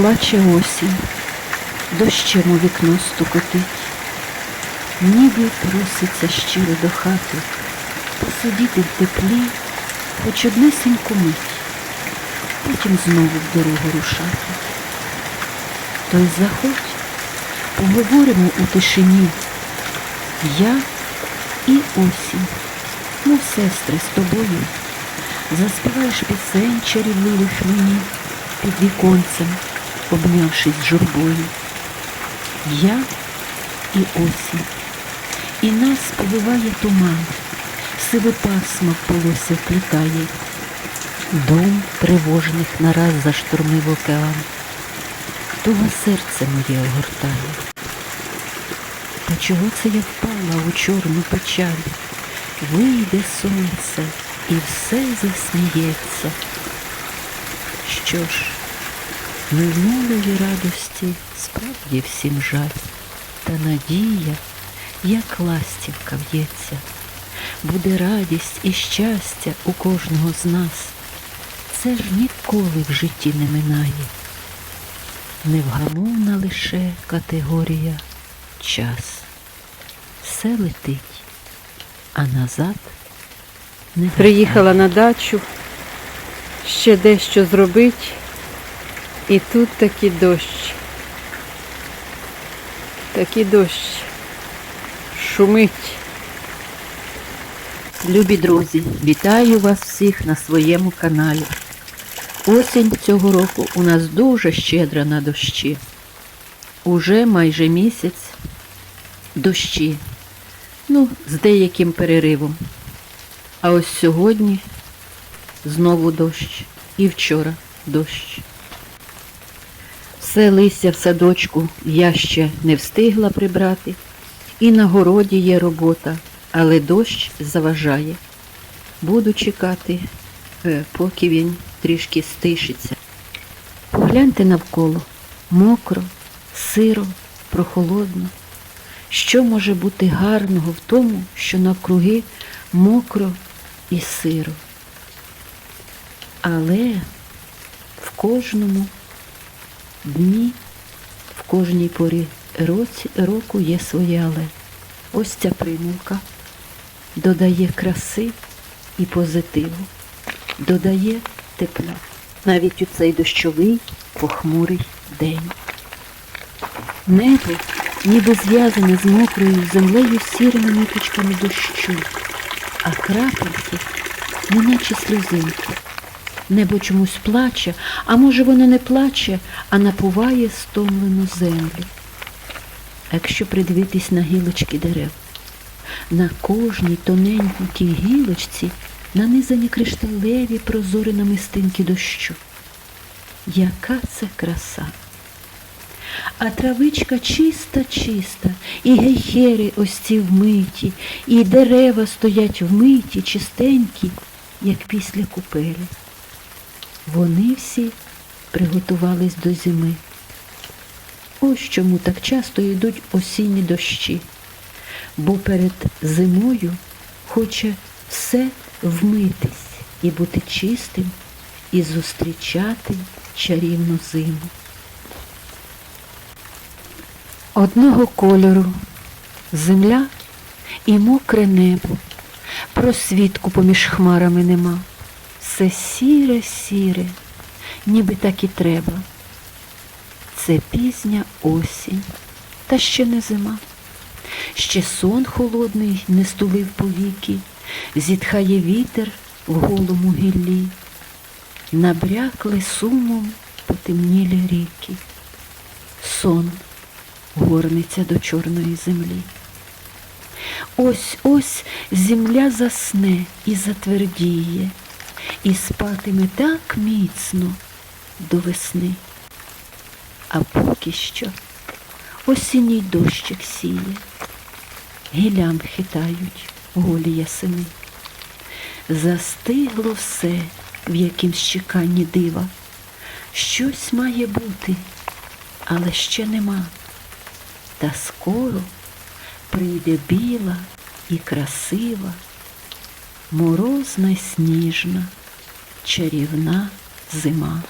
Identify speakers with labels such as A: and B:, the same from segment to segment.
A: Плаче осінь, дощем у вікно стукотить, ніби проситься щиро до хати, посидіти в теплі хоч однесеньку мить, потім знову в дорогу рушати. То й заходь, поговоримо у тишині. Я і осінь, мов сестри з тобою, заспіваєш пісень чарівливих мені під віконцем, обнявшись журбою. Я і осінь, і нас повиває туман, сиве пасмо в полосся вплітає, дом тривожних нараз заштормив океан, туга серце моє огортає. Та чого це я впала у чорну печаль? Вийде сонце і все засміється. Що ж, минулої радості справді всім жаль, та надія, як ластівка в'ється, буде радість і щастя у кожного з нас. Це ж ніколи в житті не минає. Невгамовна лише категорія час. Все летить, а назад не
B: Приїхала на дачу, ще дещо зробить, і тут такий дощ. Такий дощ. Шумить.
A: Любі друзі, вітаю вас всіх на своєму каналі. Осінь цього року у нас дуже щедра на дощі. Уже майже місяць дощі. Ну, з деяким переривом. А ось сьогодні знову дощ. І вчора дощ. Все листя в садочку я ще не встигла прибрати. І на городі є робота, але дощ заважає. Буду чекати, е, поки він трішки стишиться. Погляньте навколо. Мокро, сиро, прохолодно. Що може бути гарного в тому, що навкруги мокро і сиро? Але в кожному дні, в кожній порі році, року є своє але. Ось ця примулка додає краси і позитиву, додає тепла. Навіть у цей дощовий похмурий день. Небо ніби зв'язане з мокрою землею сірими ниточками дощу, а крапельки, неначе сльозинки. Небо чомусь плаче, а може воно не плаче, а напуває стомлену землю. Якщо придивитись на гілочки дерев, на кожній тоненькій гілочці нанизані кришталеві прозорі намистинки дощу. Яка це краса! А травичка чиста, чиста, і гейхери ось ці вмиті, і дерева стоять вмиті, чистенькі, як після купелі. Вони всі приготувались до зими. Ось чому так часто йдуть осінні дощі, бо перед зимою хоче все вмитись і бути чистим, і зустрічати чарівну зиму. Одного кольору земля і мокре небо, просвітку поміж хмарами нема. Все сіре, сіре, ніби так і треба. Це пізня осінь, та ще не зима. Ще сон холодний не стулив повіки, зітхає вітер в голому гіллі, набрякли сумом потемнілі ріки. Сон горниться до чорної землі. Ось ось земля засне і затвердіє, і спатиме так міцно до весни. А поки що осінній дощик сіє, гілям хитають голі ясени. Застигло все в якимсь чеканні дива. Щось має бути, але ще нема. Та скоро прийде біла і красива, морозна й сніжна, чарівна зима.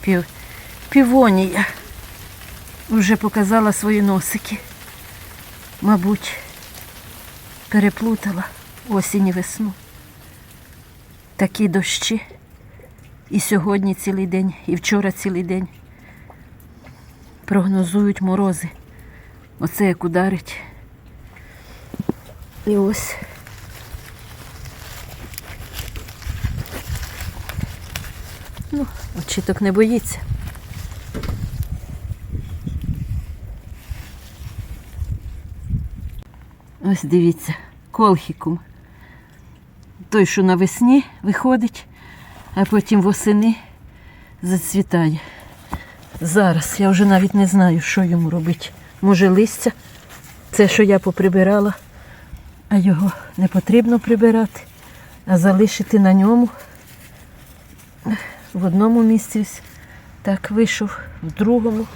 A: Пів... Півонія вже показала свої носики. Мабуть, переплутала осінь і весну. Такі дощі. І сьогодні цілий день, і вчора цілий день. Прогнозують морози. Оце як ударить. І ось. Ну, очіток не боїться. Ось дивіться, колхікум. Той, що навесні виходить, а потім восени зацвітає. Зараз я вже навіть не знаю, що йому робити. Може, листя, це, що я поприбирала, а його не потрібно прибирати, а залишити на ньому. В одному місці так вийшов, в другому,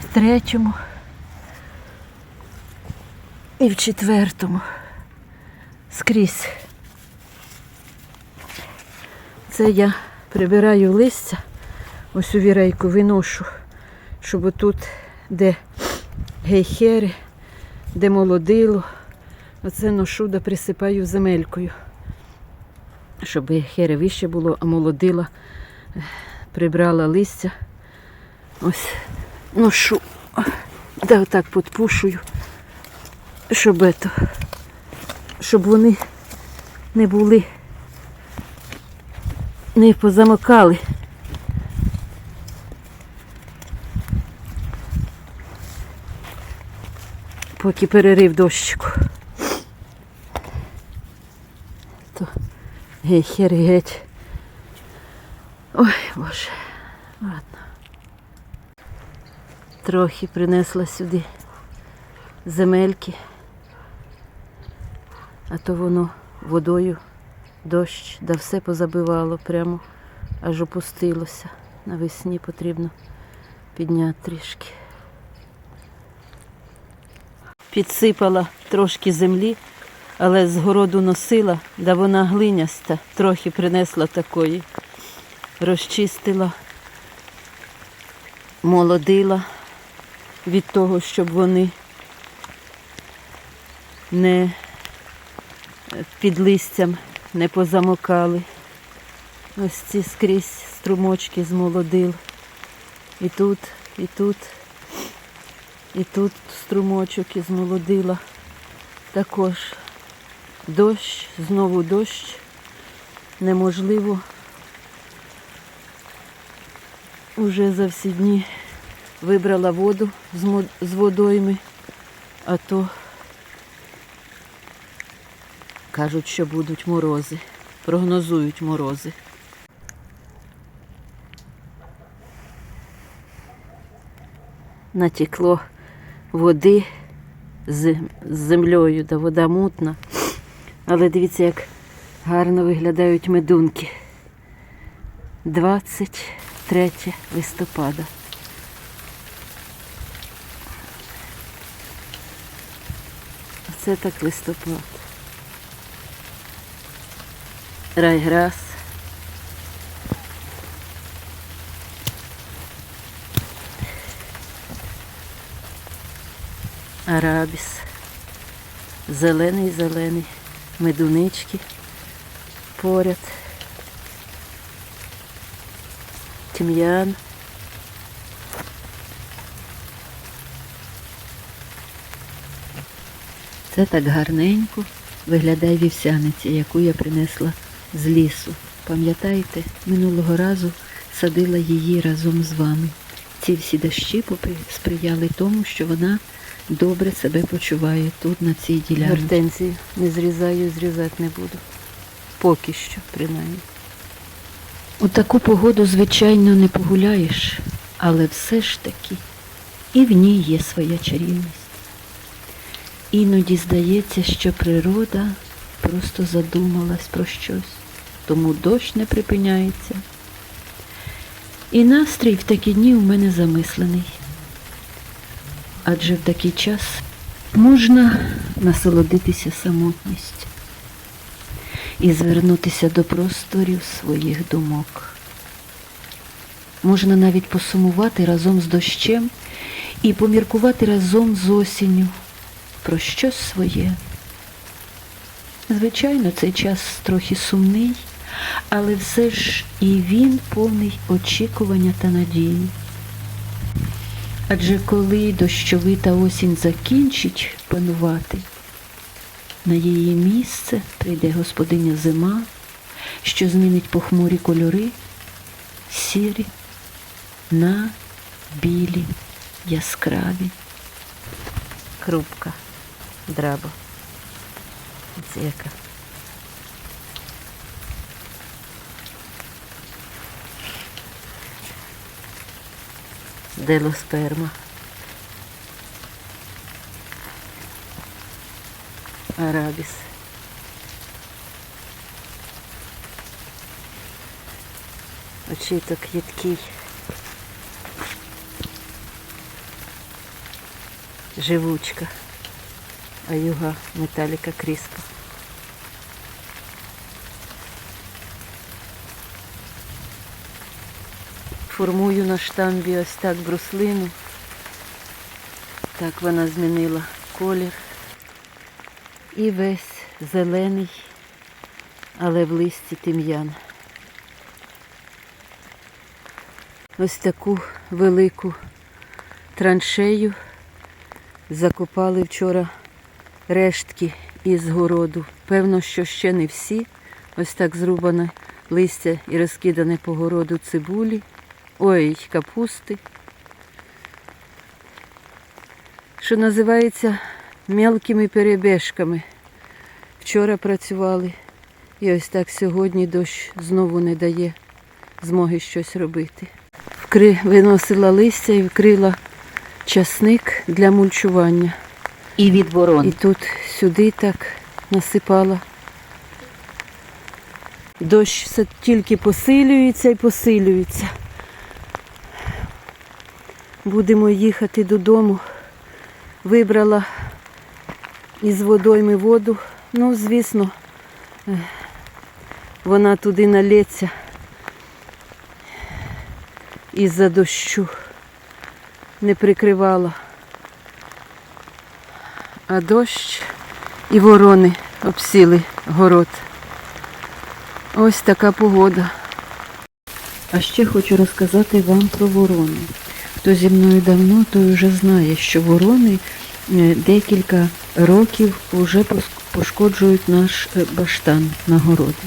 A: в третьому і в четвертому. Скрізь. Це я прибираю листя, ось у вірейку виношу, щоб отут, де гейхери, де молодило, оце ношу да присипаю земелькою. Щоб гейхери вище було, молодила прибрала листя. Ось ношу, да отак підпушую, щоб, ето, щоб вони не були не позамикали. Поки перерив дощику. Геть. Ой, боже. Ладно. Трохи принесла сюди земельки, а то воно водою дощ, да все позабивало прямо, аж опустилося. Навесні потрібно підняти трішки. Підсипала трошки землі, але з городу носила, да вона глиняста, трохи принесла такої. Розчистила, молодила від того, щоб вони не під листям не позамокали. Ось ці скрізь струмочки змолодил. І тут, і тут, і тут струмочок із молодила. Також дощ, знову дощ. Неможливо уже за всі дні вибрала воду з водойми, а то Кажуть, що будуть морози. Прогнозують морози. Натекло води з землею, да вода мутна. Але дивіться, як гарно виглядають медунки. 23 листопада. Оце так листопад. Райграс. Арабіс. Зелений, зелений. Медунички поряд. Тім'ян. Це так гарненько виглядає вівсяниця, яку я принесла з лісу. Пам'ятаєте, минулого разу садила її разом з вами. Ці всі дощі сприяли тому, що вона добре себе почуває тут, на цій ділянці. Гортензію не зрізаю, зрізати не буду. Поки що, принаймні. У таку погоду, звичайно, не погуляєш, але все ж таки і в ній є своя чарівність. Іноді здається, що природа просто задумалась про щось, тому дощ не припиняється. І настрій в такі дні у мене замислений. Адже в такий час можна насолодитися самотністю. і звернутися до просторів своїх думок. Можна навіть посумувати разом з дощем і поміркувати разом з осінню про щось своє. Звичайно, цей час трохи сумний, але все ж і він повний очікування та надії. Адже коли дощовита осінь закінчить панувати, на її місце прийде господиня зима, що змінить похмурі кольори, сірі на білі, яскраві. Крупка, драба. Це яка. Делосперма. Арабіс. Очіток їдкий. Живучка. А юга металіка кріспа. Формую на штамбі ось так бруслину. Так вона змінила колір. І весь зелений, але в листі тим'ян. Ось таку велику траншею закопали вчора рештки із городу. Певно, що ще не всі. Ось так зрубане листя і розкидане по городу цибулі, ой, капусти. Що називається мелкими перебіжками. Вчора працювали, і ось так сьогодні дощ знову не дає змоги щось робити. Вкри... Виносила листя і вкрила часник для мульчування.
C: І від ворон.
A: І тут сюди так насипала. Дощ все тільки посилюється і посилюється. Будемо їхати додому. Вибрала із водойми воду. Ну, звісно, вона туди налється із-за дощу. Не прикривала. А дощ і ворони обсіли город. Ось така погода. А ще хочу розказати вам про ворони. Хто зі мною давно, той вже знає, що ворони е, декілька років вже пошкоджують наш е, баштан на городі.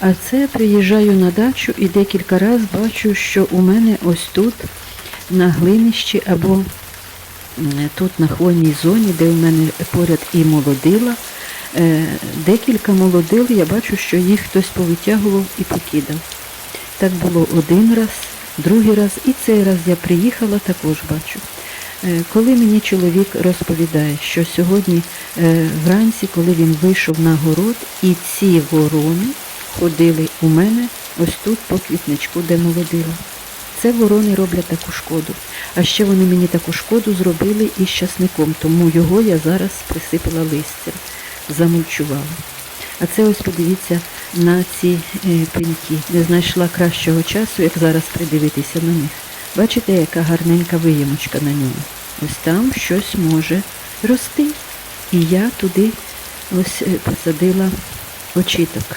A: А це приїжджаю на дачу і декілька разів бачу, що у мене ось тут на глинищі або тут на хвойній зоні, де у мене поряд і молодила, е, декілька молодил, я бачу, що їх хтось повитягував і покидав. Так було один раз, другий раз, і цей раз я приїхала, також бачу. Е, Коли мені чоловік розповідає, що сьогодні е, вранці, коли він вийшов на город, і ці ворони ходили у мене ось тут по квітничку, де молодила. Це ворони роблять таку шкоду. А ще вони мені таку шкоду зробили і з часником, тому його я зараз присипала листям, замульчувала. А це ось подивіться на ці е, пеньки. Не знайшла кращого часу, як зараз придивитися на них. Бачите, яка гарненька виємочка на ньому. Ось там щось може рости. І я туди ось е, посадила очіток.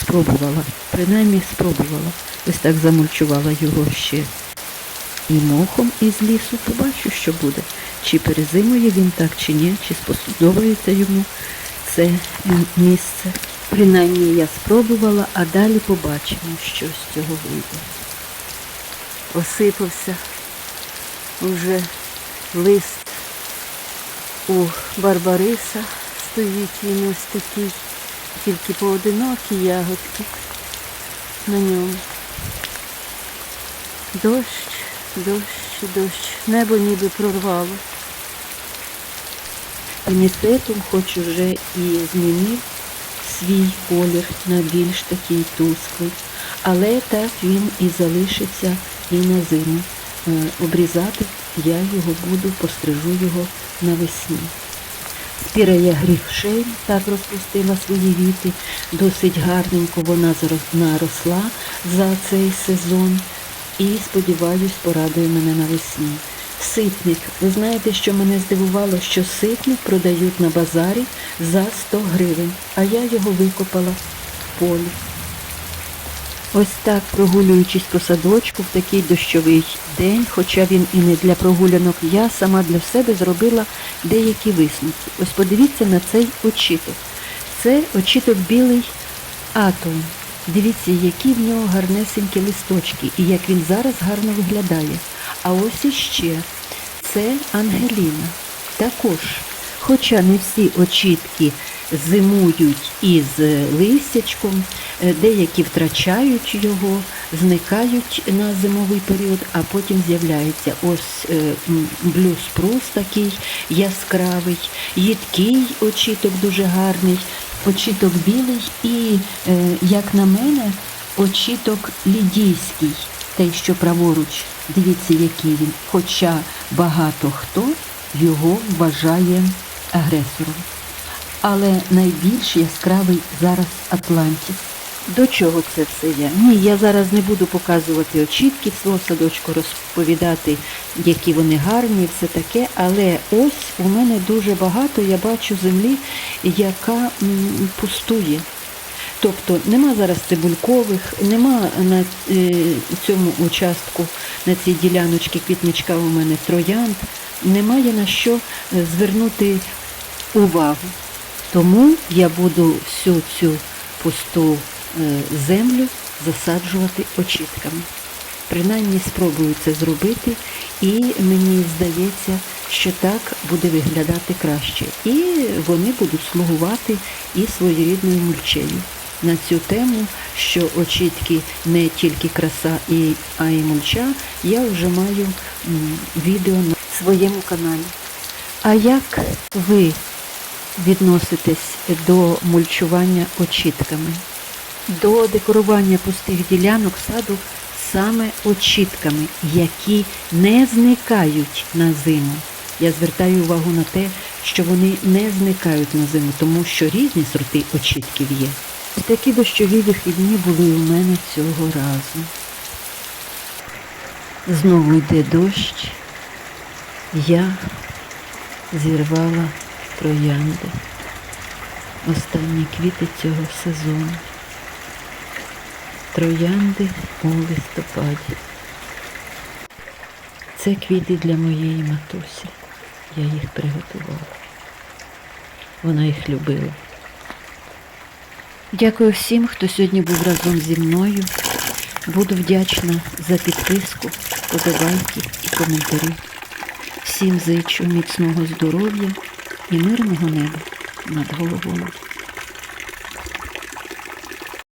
A: Спробувала. Принаймні спробувала. Ось так замульчувала його ще і мохом із лісу. Побачу, що буде. Чи перезимує він так, чи ні, чи сподобається йому це місце. Принаймні я спробувала, а далі побачимо, що з цього вийде. Осипався уже лист у Барбариса. Стоїть він ось такий, тільки поодинокі ягодки на ньому. Дощ, дощ, дощ. Небо ніби прорвало. Пінісетум хоч уже і змінив свій колір на більш такий тусклий, але так він і залишиться і на зиму. Е, Обрізати я його буду, пострижу його навесні. Спірея гріфшейн так розпустила свої віти. Досить гарненько вона наросла за цей сезон. І сподіваюсь, порадує мене навесні. Ситник. Ви знаєте, що мене здивувало, що ситник продають на базарі за 100 гривень, а я його викопала в полі. Ось так, прогулюючись по садочку в такий дощовий день, хоча він і не для прогулянок, я сама для себе зробила деякі висновки. Ось подивіться на цей очіток. Це очіток білий атом. Дивіться, які в нього гарнесенькі листочки і як він зараз гарно виглядає. А ось іще це Ангеліна. Також, хоча не всі очітки зимують із е, листячком, е, деякі втрачають його, зникають на зимовий період, а потім з'являються. Ось е, м, блю спрус такий яскравий, їдкий очіток дуже гарний, очіток білий і, як на мене, очіток лідійський, той, що праворуч. Дивіться, який він. Хоча багато хто його вважає агресором. Але найбільш яскравий зараз Атлантіс. До чого це все я? Ні, я зараз не буду показувати очітки свого садочку, розповідати, які вони гарні, все таке. Але ось у мене дуже багато я бачу землі, яка пустує. Тобто нема зараз цибулькових, нема на е, цьому участку, на цій діляночці квітничка у мене троянд, немає на що е, звернути увагу. Тому я буду всю цю пусту е, землю засаджувати очітками. Принаймні спробую це зробити, і мені здається, що так буде виглядати краще. І вони будуть слугувати і своєрідною мульчею. На цю тему, що очітки не тільки краса, і, а й мульча, я вже маю відео на своєму каналі. А як ви відноситесь до мульчування очітками? До декорування пустих ділянок саду саме очітками, які не зникають на зиму. Я звертаю увагу на те, що вони не зникають на зиму, тому що різні сорти очітків є. Такі дощові вихідні були у мене цього разу. Знову йде дощ. Я зірвала троянди. Останні квіти цього сезону. Троянди у листопаді. Це квіти для моєї матусі. Я їх приготувала. Вона їх любила. Дякую всім, хто сьогодні був разом зі мною. Буду вдячна за підписку, подобайки і коментарі. Всім зичу міцного здоров'я і мирного неба над головою.